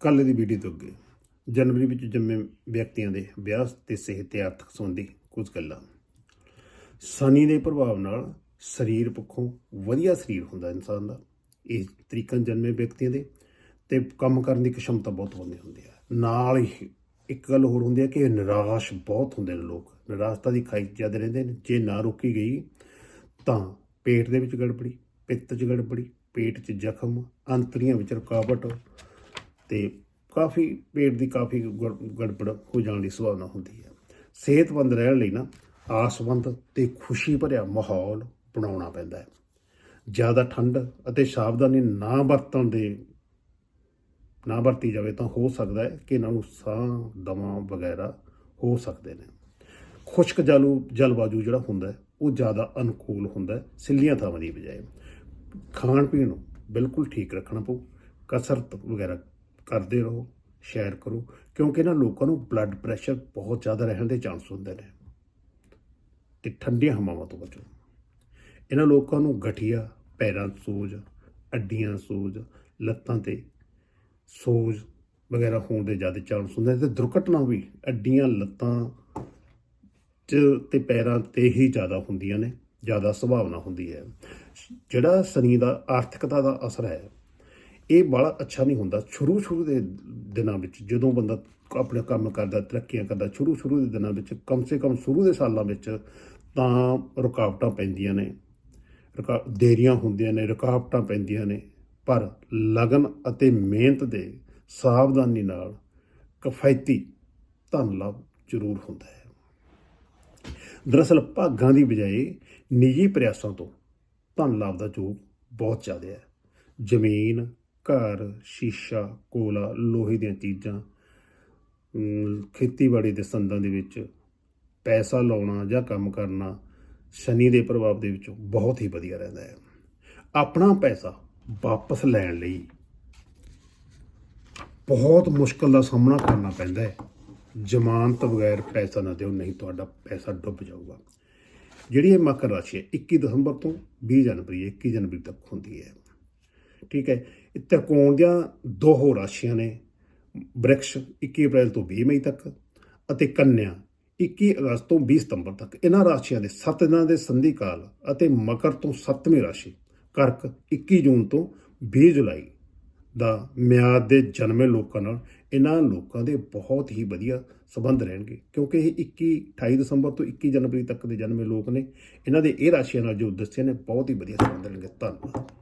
ਕੱਲ ਦੀ ਵੀਡੀਓ ਤੋਂ ਅੱਗੇ। ਜਨਵਰੀ ਵਿੱਚ ਜੰਮੇ ਵਿਅਕਤੀਆਂ ਦੇ ਵਿਆਹ ਤੇ ਸਿਹਤ ਤੇ ਆਰਥਿਕ ਸੰਬੰਧੀ ਕੁਝ ਗੱਲਾਂ। ਸ਼ਨੀ ਦੇ ਪ੍ਰਭਾਵ ਨਾਲ ਸਰੀਰ ਪੱਖੋਂ ਵਧੀਆ ਸਰੀਰ ਹੁੰਦਾ ਇਨਸਾਨ ਦਾ। ਇਹ ਤਰੀਕਨ ਜਨਮੇ ਵਿਅਕਤੀਆਂ ਦੇ ਤੇ ਕੰਮ ਕਰਨ ਦੀ ਕਿਸ਼ਮਤਾ ਬਹੁਤ ਹੁੰਦੀ ਹੁੰਦੀ ਹੈ। ਨਾਲ ਹੀ ਇੱਕ ਗੱਲ ਹੋਰ ਹੁੰਦੀ ਹੈ ਕਿ ਨਿਰਾਸ਼ ਬਹੁਤ ਹੁੰਦੇ ਨੇ ਲੋਕ। ਨਿਰਾਸ਼ਤਾ ਦੀ ਖਾਈ ਜ਼ਿਆਦਾ ਰਹਿੰਦੇ ਨੇ। ਜੇ ਨਾ ਰੋਕੀ ਗਈ, ਤਾਂ ਪੇਟ ਦੇ ਵਿੱਚ ਗੜਬੜੀ, ਪਿੱਤ 'ਚ ਗੜਬੜੀ, ਪੇਟ 'ਚ ਜ਼ਖਮ, ਅੰਤਰੀਆਂ ਵਿੱਚ ਰੁਕਾਵਟ ਤੇ ਕਾਫੀ ਪੇਟ ਦੀ ਕਾਫੀ ਗੜਬੜ ਹੋ ਜਾਣ ਦੀ ਸੰਭਾਵਨਾ ਹੁੰਦੀ ਹੈ। ਸਿਹਤਮੰਦ ਰਹਿਣ ਲਈ ਨਾ ਆਸਵੰਦ ਤੇ ਖੁਸ਼ੀ ਭਰਿਆ ਮਾਹੌਲ ਬਣਾਉਣਾ ਪੈਂਦਾ ਹੈ। ਜ਼ਿਆਦਾ ਠੰਡ ਅਤੇ ਸਾਵਧਾਨੀ ਨਾ ਵਰਤਣ ਦੇ, ਨਾ ਵਰਤੀ ਜਾਵੇ ਤਾਂ ਹੋ ਸਕਦਾ ਹੈ ਕਿ ਇਹਨਾਂ ਨੂੰ ਸਾਹ, ਦਮਾ ਵਗੈਰਾ ਹੋ ਸਕਦੇ ਨੇ। ਖੁਸ਼ਕ ਜਲੂ, ਜਲਵਾਯੂ ਜਿਹੜਾ ਹੁੰਦਾ ਉਹ ਜ਼ਿਆਦਾ ਅਨੁਕੂਲ ਹੁੰਦਾ ਸਿੱਲੀਆਂ ਥਾਵਾਂ ਦੀ ਬਜਾਏ। ਖਾਣ ਪੀਣ ਨੂੰ ਬਿਲਕੁਲ ਠੀਕ ਰੱਖਣਾ ਪਊ, ਕਸਰਤ ਵਗੈਰਾ ਕਰਦੇ ਰਹੋ ਸ਼ੇਅਰ ਕਰੋ, ਕਿਉਂਕਿ ਇਹਨਾਂ ਲੋਕਾਂ ਨੂੰ ਬਲੱਡ ਪ੍ਰੈਸ਼ਰ ਬਹੁਤ ਜ਼ਿਆਦਾ ਰਹਿਣ ਦੇ ਚਾਂਸ ਹੁੰਦੇ ਨੇ। ਤੇ ਠੰਡੀਆਂ ਹਵਾਵਾਂ ਤੋਂ ਬਚੋ। ਇਹਨਾਂ ਲੋਕਾਂ ਨੂੰ ਗਠੀਆ, ਪੈਰਾਂ ਸੋਜ, ਅੱਡੀਆਂ ਸੋਜ, ਲੱਤਾਂ ਤੇ ਸੋਜ ਵਗੈਰਾ ਹੋਣ ਦੇ ਜ਼ਿਆਦਾ ਚਾਂਸ ਹੁੰਦੇ ਨੇ ਤੇ ਦੁਰਘਟਨਾ ਵੀ ਅੱਡੀਆਂ, ਲੱਤਾਂ 'ਚ ਤੇ ਪੈਰਾਂ ਤੇ ਹੀ ਜ਼ਿਆਦਾ ਹੁੰਦੀਆਂ ਨੇ, ਜ਼ਿਆਦਾ ਸੰਭਾਵਨਾ ਹੁੰਦੀ ਹੈ। ਜਿਹੜਾ ਸ਼ਨੀ ਦਾ ਆਰਥਿਕਤਾ ਦਾ ਅਸਰ ਹੈ ਇਹ ਬੜਾ ਅੱਛਾ ਨਹੀਂ ਹੁੰਦਾ। ਸ਼ੁਰੂ ਸ਼ੁਰੂ ਦੇ ਦਿਨਾਂ ਵਿੱਚ ਜਦੋਂ ਬੰਦਾ ਆਪਣਾ ਕੰਮ ਕਰਦਾ, ਤਰੱਕੀਆਂ ਕਰਦਾ ਸ਼ੁਰੂ ਸ਼ੁਰੂ ਦੇ ਦਿਨਾਂ ਵਿੱਚ ਕਮ ਸੇ ਕਮ ਸ਼ੁਰੂ ਦੇ ਸਾਲਾਂ ਵਿੱਚ ਤਾਂ ਰੁਕਾਵਟਾਂ ਪੈਂਦੀਆਂ ਨੇ। ਰੁਕਾ ਦੇਰੀਆਂ ਹੁੰਦੀਆਂ ਨੇ, ਰੁਕਾਵਟਾਂ ਪੈਂਦੀਆਂ ਨੇ। ਪਰ ਲਗਨ ਅਤੇ ਮਿਹਨਤ ਦੇ ਸਾਵਧਾਨੀ ਨਾਲ ਕਿਫਾਇਤੀ ਧਨ ਲਾਭ ਜ਼ਰੂਰ ਹੁੰਦਾ ਹੈ। ਦਰਅਸਲ ਭਾਗਾਂ ਦੀ ਬਜਾਏ ਨਿੱਜੀ ਪ੍ਰਯਾਸਾਂ ਤੋਂ ਧਨ ਲਾਭ ਦਾ ਯੋਗ ਬਹੁਤ ਜ਼ਿਆਦਾ ਹੈ। ਜ਼ਮੀਨ ਘਰ, ਸ਼ੀਸ਼ਾ, ਕੋਲਾ, ਲੋਹੇ ਦੀਆਂ ਚੀਜ਼ਾਂ ਖੇਤੀਬਾੜੀ ਦੇ ਸੰਦਾਂ ਦੇ ਵਿੱਚ ਪੈਸਾ ਲਾਉਣਾ ਜਾਂ ਕੰਮ ਕਰਨਾ ਸ਼ਨੀ ਦੇ ਪ੍ਰਭਾਵ ਦੇ ਵਿੱਚੋਂ ਬਹੁਤ ਹੀ ਵਧੀਆ ਰਹਿੰਦਾ ਹੈ। ਆਪਣਾ ਪੈਸਾ ਵਾਪਸ ਲੈਣ ਲਈ ਬਹੁਤ ਮੁਸ਼ਕਲ ਦਾ ਸਾਹਮਣਾ ਕਰਨਾ ਪੈਂਦਾ ਹੈ। ਜ਼ਮਾਨਤ ਬਗੈਰ ਪੈਸਾ ਨਾ ਦਿਓ, ਨਹੀਂ ਤੁਹਾਡਾ ਪੈਸਾ ਡੁੱਬ ਜਾਊਗਾ। ਜਿਹੜੀ ਇਹ ਮਕਰ ਰਾਸ਼ੀ ਹੈ 21 ਦਸੰਬਰ ਤੋਂ 20 ਜਨਵਰੀ 21 ਜਨਵਰੀ ਤੱਕ ਹੁੰਦੀ ਹੈ। ਠੀਕ ਹੈ ਤ੍ਰਿਕੋਣ ਦੀਆਂ ਦੋ ਹੋਰ ਰਾਸ਼ੀਆਂ ਨੇ, ਬ੍ਰਿਕਸ਼ 21 ਅਪ੍ਰੈਲ ਤੋਂ 20 ਮਈ ਤੱਕ ਅਤੇ ਕੰਨਿਆ 21 ਅਗਸਤ ਤੋਂ 20 ਸਤੰਬਰ ਤੱਕ। ਇਹਨਾਂ ਰਾਸ਼ੀਆਂ ਦੇ 7 ਦਿਨਾਂ ਦੇ ਸੰਧੀ ਕਾਲ ਅਤੇ ਮਕਰ ਤੋਂ 7ਵੀਂ ਰਾਸ਼ੀ, ਕਰਕ 21 ਜੂਨ ਤੋਂ 20 ਜੁਲਾਈ ਦਾ ਮਿਆਦ ਦੇ ਜਨਮੇ ਲੋਕਾਂ ਨਾਲ ਇਹਨਾਂ ਲੋਕਾਂ ਦੇ ਬਹੁਤ ਹੀ ਵਧੀਆ ਸਬੰਧ ਰਹਿਣਗੇ। ਕਿਉਂਕਿ ਇਹ 21 28 ਦਸੰਬਰ ਤੋਂ 21 ਜਨਵਰੀ ਤੱਕ ਦੇ ਜਨਮੇ ਲੋਕ ਨੇ। ਇਹਨਾਂ ਦੇ ਇਹ ਰਾਸ਼ੀਆਂ ਨਾਲ ਜੋ ਦੱਸੇ ਨੇ, ਬਹੁਤ ਹੀ ਵਧੀਆ ਸਬੰਧ ਰਹਿਣਗੇ। ਧੰਨਵਾਦ।